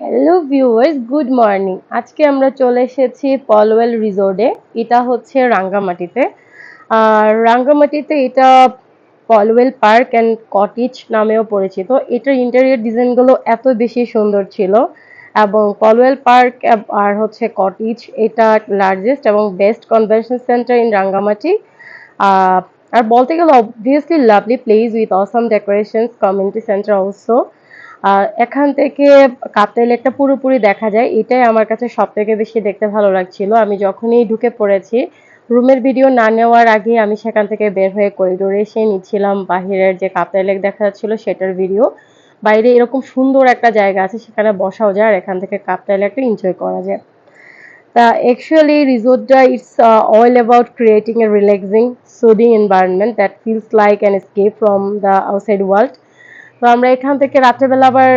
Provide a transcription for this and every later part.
Hello viewers good morning আজকে আমরা চলে এসেছি পলওয়েল রিসোর্টে এটা হচ্ছে রাঙ্গামাটিতে। আর রাঙ্গামাটিতে এটা পলওয়েল পার্ক অ্যান্ড কটেজ নামেও পরিচিত। এটার ইন্টেরিয়র ডিজাইনগুলো এত বেশি সুন্দর ছিল। এবং পলওয়েল পার্ক আর হচ্ছে কটেজ এটা লার্জেস্ট এবং best convention centre in Rangamati. আর বলতে গেলে obviously lovely place with awesome decorations community centre also আর এখান থেকে কাপ্তাই লেকটা পুরোপুরি দেখা যায়। এটাই আমার কাছে সব থেকে বেশি দেখতে ভালো লাগছিল। আমি যখনই ঢুকে পড়েছি, রুমের ভিডিও না নেওয়ার আগে আমি সেখান থেকে বের হয়ে করিডোরে এসে নিচ্ছিলাম বাহিরের যে কাপ্তাই লেক দেখা যাচ্ছিল সেটার ভিডিও। বাইরে এরকম সুন্দর একটা জায়গা আছে, সেখানে বসাও যায় আর এখান থেকে কাপ্তাই লেকটা এনজয় করা যায়। তা actually রিসোর্টটা it's all about creating a relaxing soothing environment that feels like an escape from the outside world তো আমরা এখান থেকে রাত্রেবেলা আবার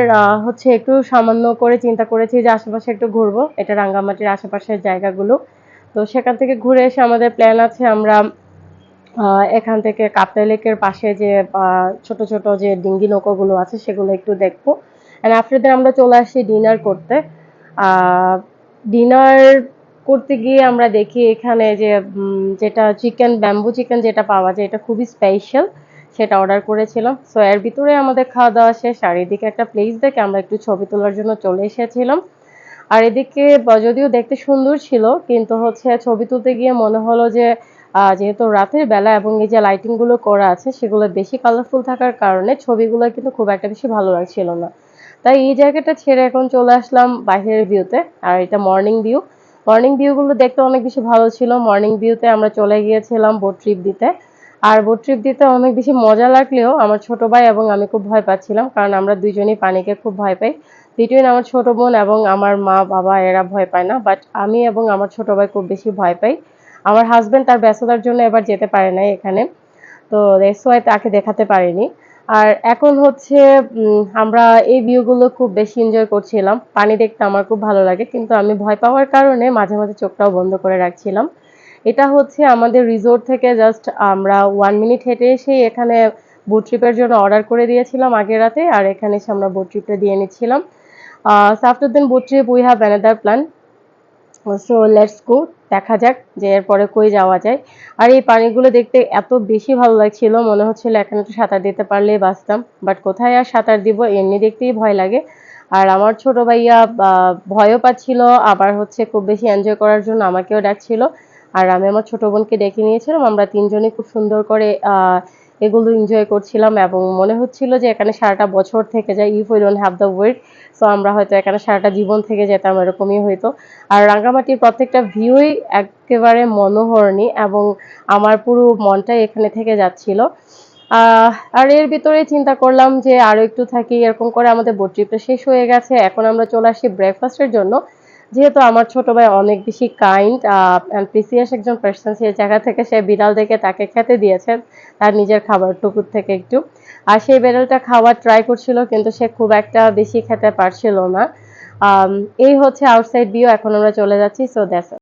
হচ্ছে একটু সামান্য করে চিন্তা করেছি যে আশেপাশে একটু ঘুরবো, এটা রাঙ্গামাটির আশেপাশের জায়গাগুলো। তো সেখান থেকে ঘুরে এসে আমাদের প্ল্যান আছে আমরা এখান থেকে কাপ্তাই লেকের পাশে যে ছোট ছোট যে ডিঙ্গি নৌকোগুলো আছে সেগুলো একটু দেখব। অ্যান্ড আফটার দ্যাট আমরা চলে আসি ডিনার করতে। ডিনার করতে গিয়ে আমরা দেখি এখানে যে যেটা চিকেন ব্যাম্বু চিকেন যেটা পাওয়া যায়, এটা খুবই স্পেশাল সেটা অর্ডার করেছিলাম সো এর ভিতরে আমাদের খাওয়া দাওয়া শেষ। আর এদিকে একটা প্লেস দেখে আমরা একটু ছবি তোলার জন্য চলে এসেছিলাম। আর এদিকে যদিও দেখতে সুন্দর ছিল, কিন্তু হচ্ছে ছবি তুলতে গিয়ে মনে হলো যে যেহেতু রাতের বেলা এবং এই যে লাইটিংগুলো করা আছে, সেগুলো বেশি কালারফুল থাকার কারণে ছবিগুলো কিন্তু খুব একটা বেশি ভালো লাগছিল না। তাই এই জায়গাটা ছেড়ে এখন চলে আসলাম বাইরের ভিউতে আর এটা মর্নিং ভিউ মর্নিং ভিউগুলো দেখতে অনেক বেশি ভালো ছিল। মর্নিং ভিউতে আমরা চলে গিয়েছিলাম বোট ট্রিপ দিতে। আর বোট ট্রিপ দিতে অনেক বেশি মজা লাগলেও আমার ছোট ভাই এবং আমি খুব ভয় পাচ্ছিলাম, কারণ আমরা দুজনেই পানিকে খুব ভয় পাই। বিটুইন আমার ছোট বোন এবং আমার মা, বাবা এরা ভয় পায় না বাট আমি এবং আমার ছোট ভাই খুব বেশি ভয় পাই। আমার হাজব্যান্ড তার ব্যস্ততার জন্য এবার যেতে পারে নাই এখানে, তো দ্যাটস ওয়াই তাকে দেখাতে পারিনি। আর এখন হচ্ছে আমরা এই ভিউগুলো খুব বেশি এনজয় করছিলাম। পানি দেখতে আমার খুব ভালো লাগে, কিন্তু আমি ভয় পাওয়ার কারণে মাঝে মাঝে চোখটাও বন্ধ করে রাখছিলাম। এটা হচ্ছে আমাদের রিসোর্ট থেকে জাস্ট আমরা ওয়ান মিনিট হেঁটে এসে এখানে বোট ট্রিপের জন্য অর্ডার করে দিয়েছিলাম আগের রাতে, আর এখানে এসে আমরা বোট ট্রিপটা দিয়ে নিচ্ছিলাম। After then boat trip we have another plan so let's go দেখা যাক যে এরপরে কই যাওয়া যায়। আর এই পানিগুলো দেখতে এত বেশি ভালো লাগছিল, মনে হচ্ছিল এখানে একটু সাঁতার দিতে পারলেই বাঁচতাম বাট কোথায় আর সাঁতার দিব এমনি দেখতেই ভয় লাগে। আর আমার ছোট ভাইয়া ভয়ও পাচ্ছিল, আবার হচ্ছে খুব বেশি এনজয় করার জন্য আমাকেও ডাকছিল। আর আমি আমার ছোট বোনকে ডেকে নিয়েছিলাম, আমরা তিনজনই খুব সুন্দর করে এগুলো এনজয় করছিলাম এবং মনে হচ্ছিল যে এখানে সারাটা বছর থেকে যায় if we don't have the wait so আমরা হয়তো এখানে সারাটা জীবন থেকে যেতাম, এরকমই হইতো আর রাঙ্গামাটির প্রত্যেকটা ভিউই একেবারে মনোহরণী এবং আমার পুরো মনটাই এখানে থেকে যাচ্ছিল। আর এর ভিতরে চিন্তা করলাম যে আরও একটু থাকি, এরকম করে আমাদের বোট ট্রিপটা শেষ হয়ে গেছে, এখন আমরা চলে আসি ব্রেকফাস্টের জন্য। যেহেতু আমার ছোট ভাই অনেক বেশি কাইন্ড প্রিসিয়াস একজন পার্সন সে জায়গা থেকে সে বিড়াল দেখে তাকে খেতে দিয়েছেন তার নিজের খাবার টুকুর থেকে একটু। আর সেই বিড়ালটা খাওয়ার ট্রাই করছিল, কিন্তু সে খুব একটা বেশি খেতে পারছিল না। এই হচ্ছে আউটসাইড ভিউ এখন আমরা চলে যাচ্ছি সো দ্যাটস